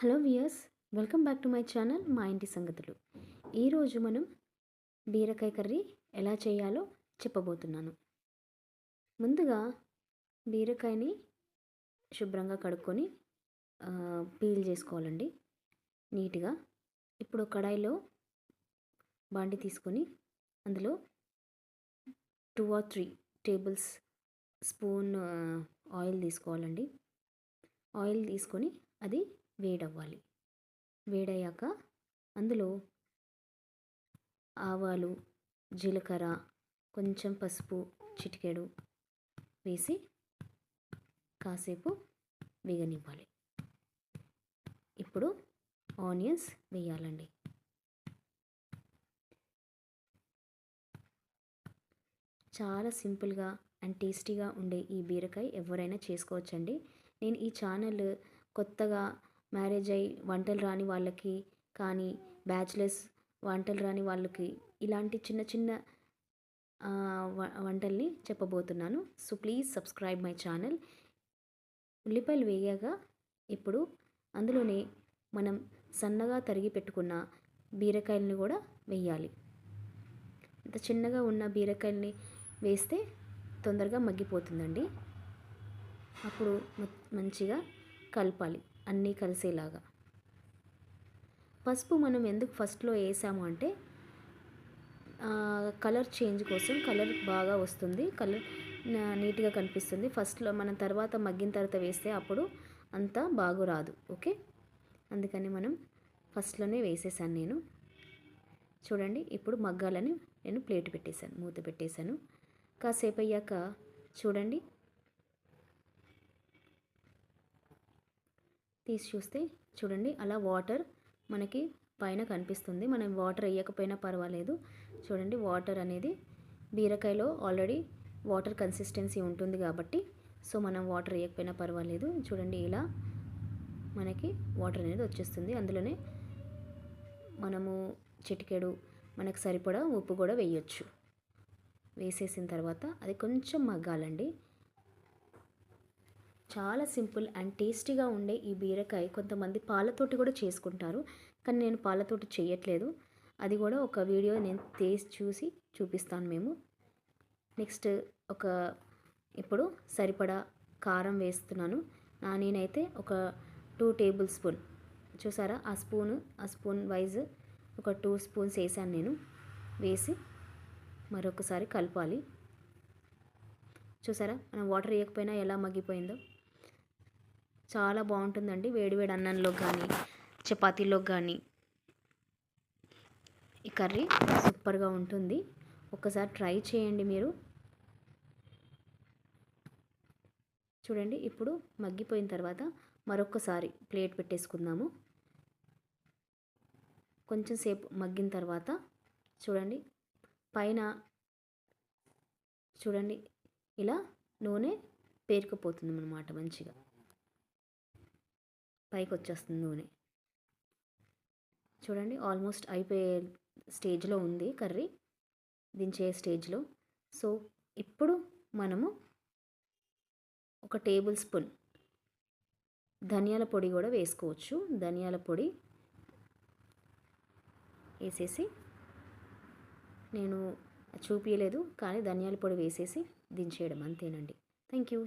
Hello viewers welcome back to my channel మా ఇంటి సంగతులు. ఈరోజు మనం బీరకాయ కర్రీ ఎలా చేయాలో చెప్పబోతున్నాను. ముందుగా బీరకాయని శుభ్రంగా కడుక్కొని పీల్ చేసుకోవాలండి. నీట్గా ఇప్పుడు కడాయిలో బాండి తీసుకొని అందులో two or three tables spoon oil తీసుకోవాలండి. ఆయిల్ తీసుకొని అది వేడవ్వాలి. వేడయ్యాక అందులో ఆవాలు జీలకర్ర కొంచెం పసుపు చిటికెడు వేసి కాసేపు వేగనివ్వాలి. ఇప్పుడు ఆనియన్స్ వేయాలండి. చాలా సింపుల్గా అండ్ టేస్టీగా ఉండే ఈ బీరకాయ ఎవరైనా చేసుకోవచ్చండి. నేను ఈ ఛానల్ కొత్తగా మ్యారేజ్ అయ్యి వంటలు రాని వాళ్ళకి కానీ బ్యాచిలర్స్ వంటలు రాని వాళ్ళకి ఇలాంటి చిన్న చిన్న వ- వంటల్ని చెప్పబోతున్నాను. So please subscribe my channel. ఉల్లిపాయలు వేయగా ఇప్పుడు అందులోనే మనం సన్నగా తరిగి పెట్టుకున్న బీరకాయలని కూడా వేయాలి. ఇంత చిన్నగా ఉన్న బీరకాయల్ని వేస్తే తొందరగా మగ్గిపోతుందండి. అప్పుడు మంచిగా కలపాలి. అన్నీ కలిసేలాగా. పసుపు మనం ఎందుకు ఫస్ట్లో వేసాము అంటే కలర్ చేంజ్ కోసం కలర్ బాగా వస్తుంది కలర్ నీట్గా కనిపిస్తుంది. ఫస్ట్లో మనం తర్వాత మగ్గిన తర్వాత వేస్తే అప్పుడు అంత బాగురాదు ఓకే? అందుకని మనం ఫస్ట్లోనే వేసేసాను నేను. చూడండి ఇప్పుడు మగ్గాలని నేను ప్లేట్ పెట్టేశాను మూత పెట్టేశాను. కాసేపు అయ్యాక చూడండి తీసి చూస్తే చూడండి అలా వాటర్ మనకి పైన కనిపిస్తుంది. మనం వాటర్ వేయకపోయినా పర్వాలేదు. చూడండి వాటర్ అనేది బీరకాయలో ఆల్రెడీ వాటర్ కన్సిస్టెన్సీ ఉంటుంది కాబట్టి సో మనం వాటర్ వేయకపోయినా పర్వాలేదు. చూడండి ఇలా మనకి వాటర్ అనేది వచ్చేస్తుంది. అందులోనే మనము చిటికెడు మనకు సరిపడా ఉప్పు కూడా వేయొచ్చు. వేసేసిన తర్వాత అది కొంచెం మగ్గాలండి. చాలా సింపుల్ అండ్ టేస్టీగా ఉండే ఈ బీరకాయ కొంతమంది పాలతోటి కూడా చేసుకుంటారు. కానీ నేను పాలతోటి చేయట్లేదు. అది కూడా ఒక వీడియో నేను టేస్ట్ చూసి చూపిస్తాను మేము. నెక్స్ట్ ఒక ఇప్పుడు సరిపడా కారం వేస్తున్నాను. నా నేనైతే ఒక టూ టేబుల్ స్పూన్. చూసారా? ఆ స్పూన్ ఆ స్పూన్ వైజ్ ఒక టూ స్పూన్స్ వేసాను నేను. వేసి మరొకసారి కలపాలి. చూసారా? మనం వాటర్ వేయకపోయినా ఎలా మగ్గిపోయిందో? చాలా బాగుంటుందండి వేడివేడి అన్నంలో కానీ చపాతీలో కానీ ఈ కర్రీ సూపర్గా ఉంటుంది. ఒకసారి ట్రై చేయండి మీరు. చూడండి ఇప్పుడు మగ్గిపోయిన తర్వాత మరొకసారి ప్లేట్ పెట్టేసుకుందాము. కొంచెం సేపు మగ్గిన తర్వాత చూడండి పైన చూడండి ఇలా నూనె పేరుకుపోతుంది అన్నమాట మంచిగా. పైకి వచ్చేస్తుంది నూనె. చూడండి ఆల్మోస్ట్ అయిపోయే స్టేజ్లో ఉంది కర్రీ దించే స్టేజ్లో. సో ఇప్పుడు మనము ఒక టేబుల్ స్పూన్ ధనియాల పొడి కూడా వేసుకోవచ్చు. ధనియాల పొడి వేసేసి నేను చూపించలేదు కానీ ధనియాల పొడి వేసేసి దించేయడం అంతేనండి. Thank you